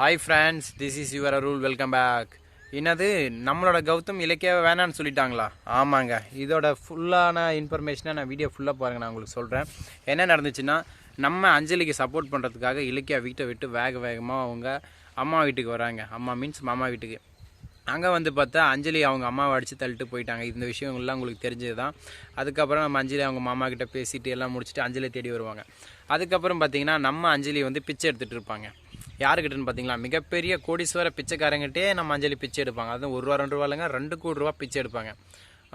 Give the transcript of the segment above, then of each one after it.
Hi friends this is your rule welcome back என்னது நம்மளோட கௌதம் இலக்கிய வேணான்னு சொல்லிட்டாங்களா? ஆமாங்க. இதோட ஃபுல்லான இன்ஃபர்மேஷனை நான் வீடியோ ஃபுல்லாக பாருங்க நான் உங்களுக்கு சொல்கிறேன் என்ன நடந்துச்சுன்னா நம்ம அஞ்சலிக்கு சப்போர்ட் பண்ணுறதுக்காக இலக்கியா வீட்டை விட்டு வேக வேகமாக அவங்க அம்மா வீட்டுக்கு வராங்க. அம்மா மீன்ஸ் மாமா வீட்டுக்கு. அங்கே வந்து பார்த்தா அஞ்சலி அவங்க அம்மாவை அடித்து தள்ளிட்டு போயிட்டாங்க. இந்த விஷயங்கள்லாம் உங்களுக்கு தெரிஞ்சது தான் அதுக்கப்புறம் நம்ம அஞ்சலி அவங்க மாமா கிட்ட பேசிட்டு எல்லாம் முடிச்சுட்டு அஞ்சலி தேடி வருவாங்க. அதுக்கப்புறம் பார்த்தீங்கன்னா நம்ம அஞ்சலி வந்து பிச்சை எடுத்துகிட்டு இருப்பாங்க. யாருக்கிட்டன்னு பார்த்தீங்களா மிகப்பெரிய கோடீஸ்வர பிச்சைக்காரங்கிட்டே நம்ம அஞ்சலி பிச்சை எடுப்பாங்க. அதுவும் ஒரு ரூபா ரெண்டு ரூபா இல்லைங்க ரெண்டு கோடி ரூபா பிச்சை எடுப்பாங்க.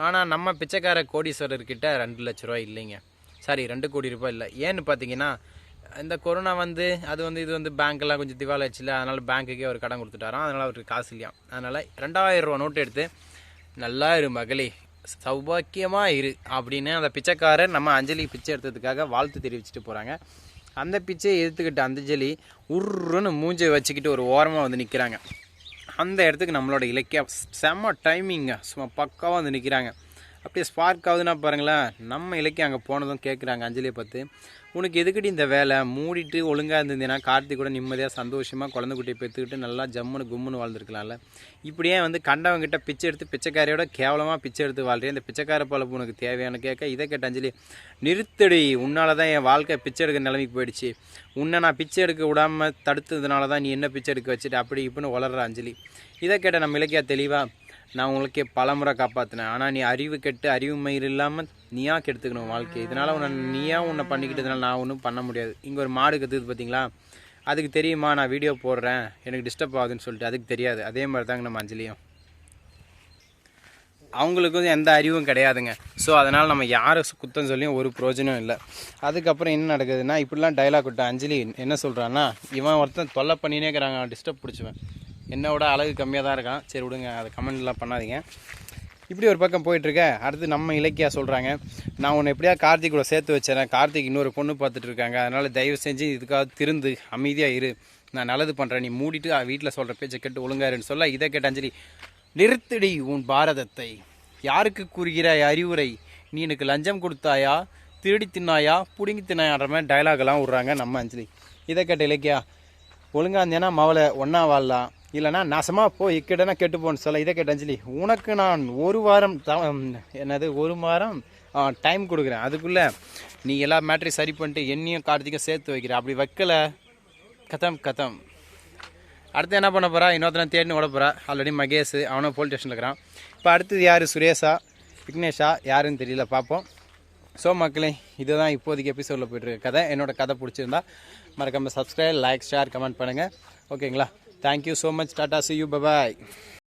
ஆனால் நம்ம பிச்சைக்கார கோடீஸ்வரர்கிட்ட ரெண்டு லட்ச ரூபா இல்லைங்க. சாரி ரெண்டு கோடி ரூபாய் இல்லை. ஏன்னு பார்த்தீங்கன்னா இந்த கொரோனா வந்து அது வந்து இது வந்து பேங்க்கெல்லாம் கொஞ்சம் திவால் ஆச்சுல அதனால் பேங்க்குக்கே அவர் கடன் கொடுத்துட்டாராம். அதனால் அவருக்கு காசு இல்லையா? அதனால் ரெண்டாயிரம் ரூபா நோட்டு எடுத்து நல்லா இரு மகளே சௌபாக்கியமாக இரு அப்படின்னு அந்த பிச்சைக்காரர் நம்ம அஞ்சலி பிச்சை எடுத்ததுக்காக வாழ்த்து தெரிவிச்சுட்டு போகிறாங்க அந்த பிச்சையை எடுத்துக்கிட்ட ஜெலி உருன்னு மூஞ்சை வச்சுக்கிட்டு ஒரு ஓரமாக வந்து நிற்கிறாங்க அந்த இடத்துக்கு நம்மளோட இலக்கிய செம்ம டைமிங்க சும்மா பக்காவாக வந்து நிற்கிறாங்க அப்படியே ஸ்பார்க் ஆகுதுன்னா பாருங்களேன். நம்ம இலக்கியம் அங்கே போனதும் கேட்குறாங்க அஞ்சலியை பார்த்து. உனக்கு எதுக்கிட்டு இந்த வேலை? மூடிட்டு ஒழுங்காக இருந்ததுன்னா கார்த்திக் கூட நிம்மதியாக சந்தோஷமாக குழந்தை குட்டியை பெற்றுக்கிட்டு நல்லா ஜம்முன்னு கும்முன்னு வாழ்ந்துருக்கலாம்ல. இப்படியே வந்து கண்டவங்கிட்ட பிச்சை எடுத்து பிச்சைக்காரியோட கேவலமாக பிச்சை எடுத்து வாழ்றேன் இந்த பிச்சைக்கார பழப்பு உனக்கு தேவையான கேட்க இதை கேட்ட அஞ்சலி நிறுத்தடி உன்னால தான் என் வாழ்க்கை பிச்சை எடுக்கிற நிலைமைக்கு போயிடுச்சு. உன்னை நான் பிச்சை எடுக்க விடாமல் தடுத்ததுனால தான் நீ என்ன பிச்சை எடுக்க வச்சுட்டு? அப்படி இப்படின்னு வளர்ற அஞ்சலி. இதை கேட்ட நம்ம இலக்கியா தெளிவாக நான் உங்களுக்கே பலமுறை காப்பாற்றினேன் ஆனால் நீ அறிவு கெட்டு அறிவு மயிர் இல்லாமல் நீயா கெடுத்துக்கணும் வாழ்க்கை இதனால் உன்னை நீயா உன்னை பண்ணிக்கிட்டதுனால நான் ஒன்றும் பண்ண முடியாது. இங்கே ஒரு மாடு கற்றுக்குது பார்த்தீங்களா அதுக்கு தெரியுமா? நான் வீடியோ போடுறேன். எனக்கு டிஸ்டர்ப் ஆகுதுன்னு சொல்லிட்டு அதுக்கு தெரியாது. அதே மாதிரி தாங்க நம்ம அஞ்சலியும். அவங்களுக்கும் எந்த அறிவும் கிடையாதுங்க. ஸோ அதனால் நம்ம யாரை குத்தம் சொல்லியும் ஒரு பிரயோஜனம் இல்லை. அதுக்கப்புறம் என்ன நடக்குதுன்னா இப்படிலாம் டைலாக் விட்டேன். அஞ்சலி என்ன சொல்கிறான்னா இவன் ஒருத்தன் தொல்லை பண்ணினேக்கிறாங்க டிஸ்டர்ப் பிடிச்சுவேன். என்னோட அழகு கம்மியாக தான் இருக்கான். சரி விடுங்க அதை கமெண்ட்லாம் பண்ணாதீங்க. இப்படி ஒரு பக்கம் போயிட்டுருக்க அடுத்து நம்ம இலக்கியா சொல்கிறாங்க நான் உன்னை எப்படியா கார்த்திக் கூட சேர்த்து வச்சிடறேன் கார்த்திக் இன்னொரு பொண்ணு பார்த்துட்டு இருக்காங்க அதனால் தயவு செஞ்சு இதுக்காக திருந்து அமைதியாக இரு. நான் நல்லது பண்ணுறேன் நீ மூடிட்டு வீட்டில் சொல்கிற பேச்சை கேட்டு ஒழுங்காருன்னு சொல்ல இதை கேட்ட அஞ்சலி. நிறுத்தடி உன் பாரதத்தை. யாருக்கு கூறுகிறாய் அறிவுரை? நீ எனக்கு லஞ்சம் கொடுத்தாயா? திருடி தின்னாயா? புடுங்கி தின்னாயான்ற மாதிரி டைலாக்லாம் விட்றாங்க நம்ம அஞ்சலி. இதை கேட்ட இலக்கியா ஒழுங்காக இருந்தேன்னா மவளை ஒன்றா வாழலாம். இல்லைனா நாசமாக போய் இக்கடனா கெட்டு போன்னு சொல்ல இதை கேட்ட அஞ்சலி. உனக்கு நான் ஒரு வாரம் த- என்னது ஒரு வாரம் டைம் கொடுக்குறேன். அதுக்குள்ளே நீ எல்லா மேட்ரையும் சரி பண்ணிட்டு என்னையும் கார்த்திக்கும் சேர்த்து வைக்கிற. அப்படி வைக்கலை. கதம் கதம். அடுத்து என்ன பண்ண போகிறா இன்னொருத்தனை தேடினு ஓட போகிறா ஆல்ரெடி மகேஷ் அவனும் போலீஸ் ஸ்டேஷனில் இருக்கிறான். இப்போ அடுத்தது யார்? சுரேஷா விக்னேஷா யாருன்னு தெரியல பார்ப்போம் ஸோ மக்களே இதுதான் இப்போதைக்கு எபிசோடில் போயிட்டுருக்க கதை. என்னோடய கதை பிடிச்சிருந்தா மறக்காமல் சப்ஸ்கிரைப் லைக் ஷேர் கமெண்ட் பண்ணுங்கள் ஓகேங்களா Thank you so much. Tata. See you. Bye-bye.